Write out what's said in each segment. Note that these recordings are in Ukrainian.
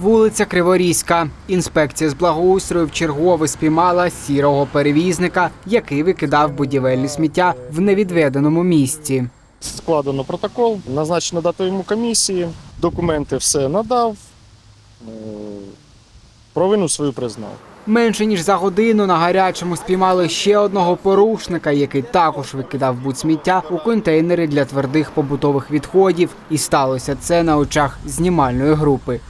Вулиця Криворізька. Інспекція з благоустрою вчергове спіймала сірого перевізника, який викидав будівельне сміття в невідведеному місці. Складено протокол, назначено дату йому комісії, документи все надав, е, провину свою признав. Менше ніж за годину на гарячому спіймали ще одного порушника, який також викидав будь-сміття у контейнери для твердих побутових відходів. І сталося це на очах знімальної групи.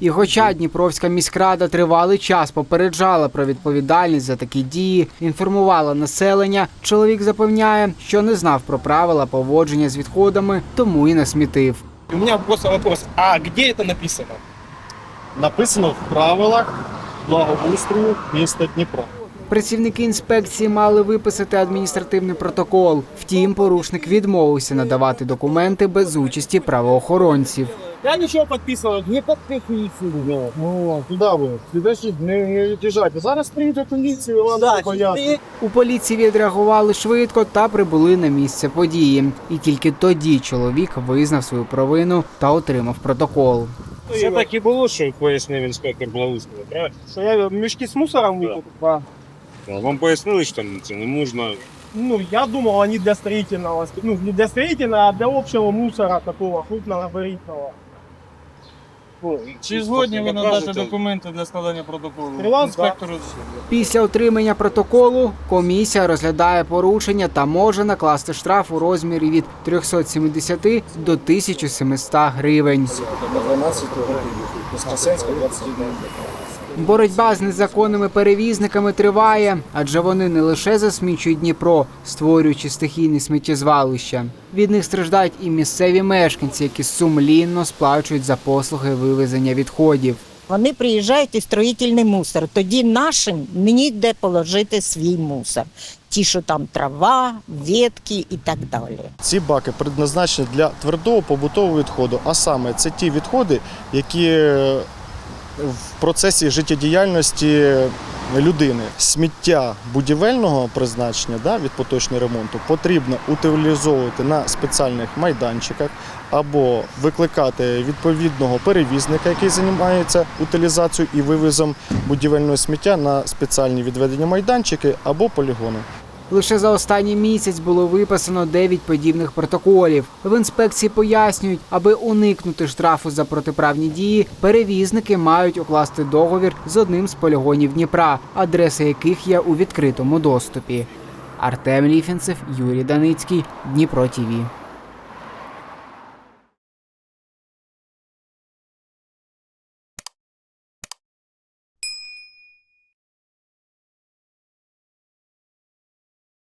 І хоча Дніпровська міськрада тривалий час попереджала про відповідальність за такі дії, інформувала населення, чоловік запевняє, що не знав про правила поводження з відходами, тому і не смітив. У меня просто вопрос, а где это написано? Написано в правилах благоустрою міста Дніпро. Працівники інспекції мали виписати адміністративний протокол. Втім, порушник відмовився надавати документи без участі правоохоронців. Я ничего подписывал, не подписывайте. Ну, туди ви. Підождіть, не, не від'їжджайте. Зараз приїде поліція, вам Да, пояснить. У поліції відреагували швидко та прибули на місце події. І тільки тоді чоловік визнав свою провину та отримав протокол. Все так і було, що пояснив інспектор благоустрою, правильно? Что я мешки с мусором выкупил. Да. А Вам пояснили, що це не можна. Ну, я думал, они для строительного, ну, не для строительного, а для общего мусора такого крупного габаритного. Чи згодні ви надати документи для складання протоколу? Інспектору Після отримання протоколу комісія розглядає порушення та може накласти штраф у розмірі від 370 до 1700 гривень. 12 Воскресенська, 21 Боротьба з незаконними перевізниками триває, адже вони не лише засмічують Дніпро, створюючи стихійні сміттєзвалища. Від них страждають і місцеві мешканці, які сумлінно сплачують за послуги вивезення відходів. Вони приїжджають і строїтельний мусор. Тоді нашим ніде положити свій мусор. Ті, що там трава, ветки і так далі. Ці баки предназначені для твердого побутового відходу, а саме це ті відходи, які в процесі життєдіяльності людини сміття будівельного призначення да, від поточного ремонту потрібно утилізовувати на спеціальних майданчиках або викликати відповідного перевізника, який займається утилізацією і вивозом будівельного сміття на спеціальні відведені майданчики або полігони. Лише за останній місяць було виписано 9 подібних протоколів. В інспекції пояснюють, аби уникнути штрафу за протиправні дії, перевізники мають укласти договір з одним з полігонів Дніпра, адреси яких є у відкритому доступі. Артем Ліфінцев, Юрій Даницький, Дніпро ТІВІ.